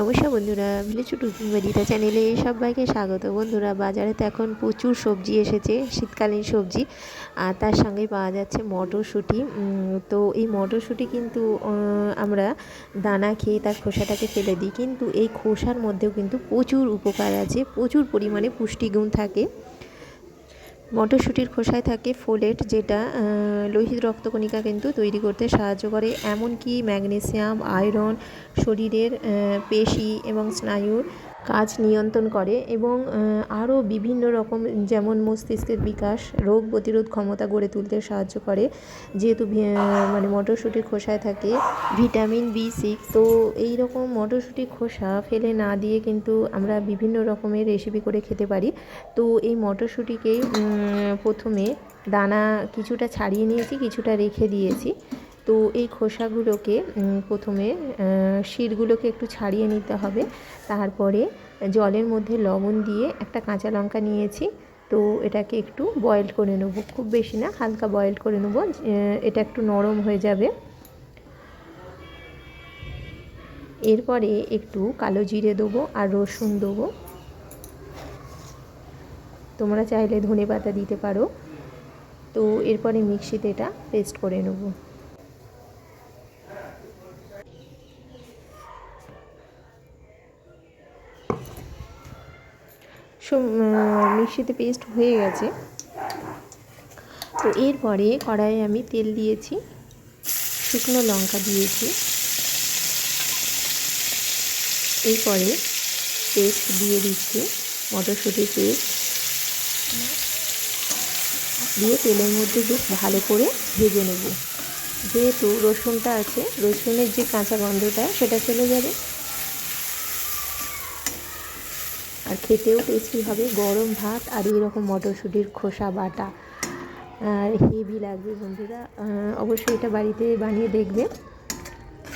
নমস্কার বন্ধুরা ভিলেজ টুকিং বাড়িটা চ্যানেলে সবাইকে স্বাগত। বন্ধুরা, বাজারে তো এখন প্রচুর সবজি এসেছে, শীতকালীন সবজি, আর তার সঙ্গে পাওয়া যাচ্ছে মটরশুঁটি। তো এই মটরশুঁটি কিন্তু আমরা দানা খেয়ে তার খোসাটাকে ফেলে দিই। কিন্তু এই খোসার মধ্যেও কিন্তু প্রচুর উপকার আছে, প্রচুর পরিমাণে পুষ্টিগুণ থাকে। মটরশুঁটির খোসায় থাকে ফোলেট, যেটা লোহিত রক্তকণিকা কিন্তু তৈরি করতে সাহায্য করে, এমনকি ম্যাগনেসিয়াম, আয়রন, শরীরের পেশি এবং স্নায়ুর কাজ নিয়ন্ত্রণ করে এবং আরও বিভিন্ন রকম যেমন মস্তিষ্কের বিকাশ রোগ প্রতিরোধ ক্ষমতা গড়ে তুলতে সাহায্য করে। যেহেতু মানে মটরশুঁটির খোসায় থাকে ভিটামিন বি সিক্স তো এই রকম মটরশুঁটি খোসা ফেলে না দিয়ে কিন্তু আমরা বিভিন্ন রকমের রেসিপি করে খেতে পারি। তো এই মটরশুঁটিকেই উম, প্রথমে দানা কিছুটা ছাড়িয়ে নিয়েছি কিছুটা রেখে দিয়েছি। তো এই খোসাগুলোকে প্রথমে শিরগুলোকে একটু ছাড়িয়ে নিতে হবে। তারপরে জলের মধ্যে লবণ দিয়ে একটা কাঁচা লঙ্কা নিয়েছি। তো এটাকে একটু বয়েল করে নেব। খুব বেশি না, হালকা বয়েল করে নেব। এটা একটু নরম হয়ে যাবে। এরপরে একটু কালো জিরে দেবো আর রসুন দেবো। তোমরা চাইলে ধনে পাতা দিতে পারো। তো এরপরে মিক্সিতে এটা পেস্ট করে নেব। মিক্সিতে পেস্ট হয়ে গেছে। তো এরপরে কড়াইয়ে আমি তেল দিয়েছি, শুকনো লঙ্কা দিয়েছি। এরপরে পেস্ট দিয়ে দিচ্ছি, মটরশুঁটির পেস্ট। দিয়ে তেলের মধ্যে বেশ ভালো করে ভেজে নেব। যেহেতু রসুনটা আছে, রসুনের যে কাঁচা গন্ধটা, সেটা চলে যাবে। আর খেতেও টেস্টি হবে। গরম ভাত আর এরকম মটরশুঁটির খোসা বাটা আর হেভি লাগবে বন্ধুরা। অবশ্যই এটা বাড়িতে বানিয়ে দেখবে।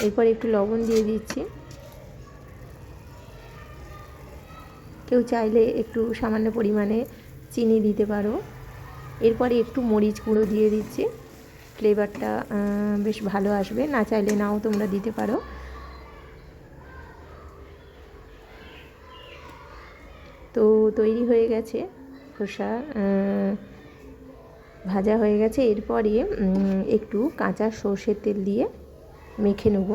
এরপর একটু লবণ দিয়ে দিচ্ছি। কেউ চাইলে একটু সামান্য পরিমাণে চিনি দিতে পারো। এরপরে একটু মরিচ গুঁড়ো দিয়ে দিচ্ছি। ফ্লেভারটা বেশ ভালো আসবে। না চাইলে নাও তোমরা দিতে পারো। তো তৈরি হয়ে গেছে খোসা ভাজা হয়ে গেছে। এরপরে একটু কাঁচা সর্ষের তেল দিয়ে মেখে নেব।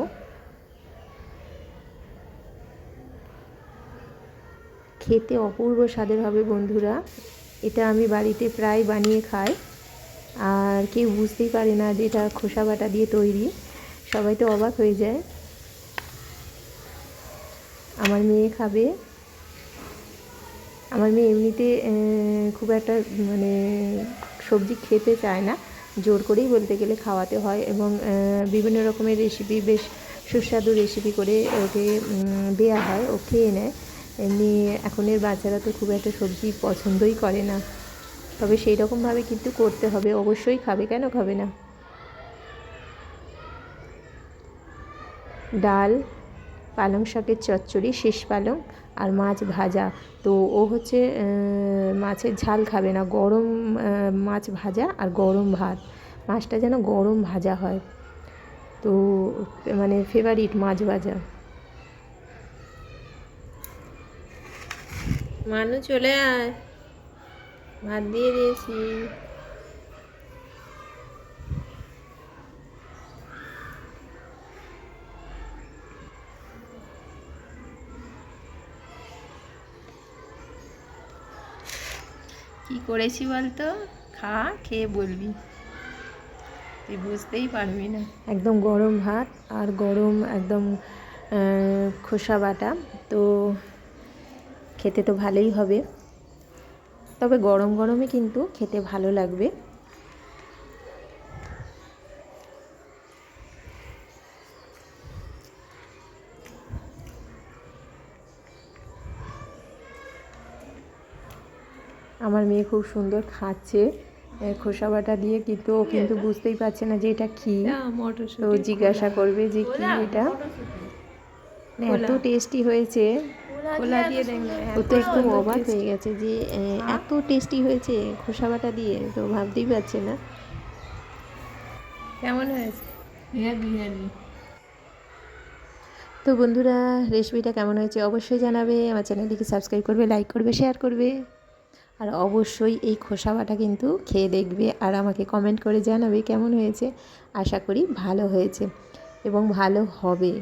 খেতে অপূর্ব স্বাদের হবে বন্ধুরা। এটা আমি বাড়িতে প্রায় বানিয়ে খাই। আর কেউ বুঝতেই পারে না যে এটা খোসা বাটা দিয়ে তৈরি। সবাই তো অবাক হয়ে যায়। আমার মেয়ে খাবে। আমার মেয়ে এমনিতে খুব একটা মানে সবজি খেতে চায় না। জোর করেই বলতে গেলে খাওয়াতে হয় এবং বিভিন্ন রকমের রেসিপি বেশ সুস্বাদু রেসিপি করে ওকে দেয়া হয়, ও খেয়ে নেয়। এমনি এখনের বাচ্চারা তো খুব একটা সবজি পছন্দই করে না। তবে সেই রকমভাবে কিন্তু করতে হবে, অবশ্যই খাবে, কেন খাবে না? ডাল পালং শাকের চচ্চড়ি, শেষ পালং আর মাছ ভাজা। তো ও হচ্ছে মাছের ঝাল খাবে না। গরম মাছ ভাজা আর গরম ভাত। মাছটা যেন গরম ভাজা হয়। তো মানে ফেভারিট মাছ ভাজা। মানু চলে আয়। ভাত দিয়ে দিয়েছি। কি করেছি বলতো? খা, খেয়ে বলবি। তুই বুঝতেই পারবি না। একদম গরম ভাত আর গরম একদম খোসা বাটা। তো খেতে তো ভালোই হবে। তবে গরম গরমে কিন্তু খেতে ভালো লাগবে। আমার মেয়ে খুব সুন্দর খাচ্ছে খোসা বাটা দিয়ে কিন্তু ও কিন্তু বুঝতেই পারছে না যে এটা কী। তো জিজ্ঞাসা করবে যে কি এটা। মানে এত টেস্টি হয়েছে। ও তো একদম অবাক হয়ে গেছে যে এত টেস্টি হয়েছে খোসা বাটা দিয়ে তো ভাবতেই পারছে না। কেমন হয়েছে? হেভি তো বন্ধুরা রেসিপিটা কেমন হয়েছে অবশ্যই জানাবে। আমার চ্যানেলটিকে সাবস্ক্রাইব করবে লাইক করবে শেয়ার করবে। আর অবশ্যই এই খোসা বাটা কিন্তু খেয়ে দেখবে আর আমাকে কমেন্ট করে জানাবে কেমন হয়েছে। আশা করি ভালো হয়েছে এবং ভালো হবে।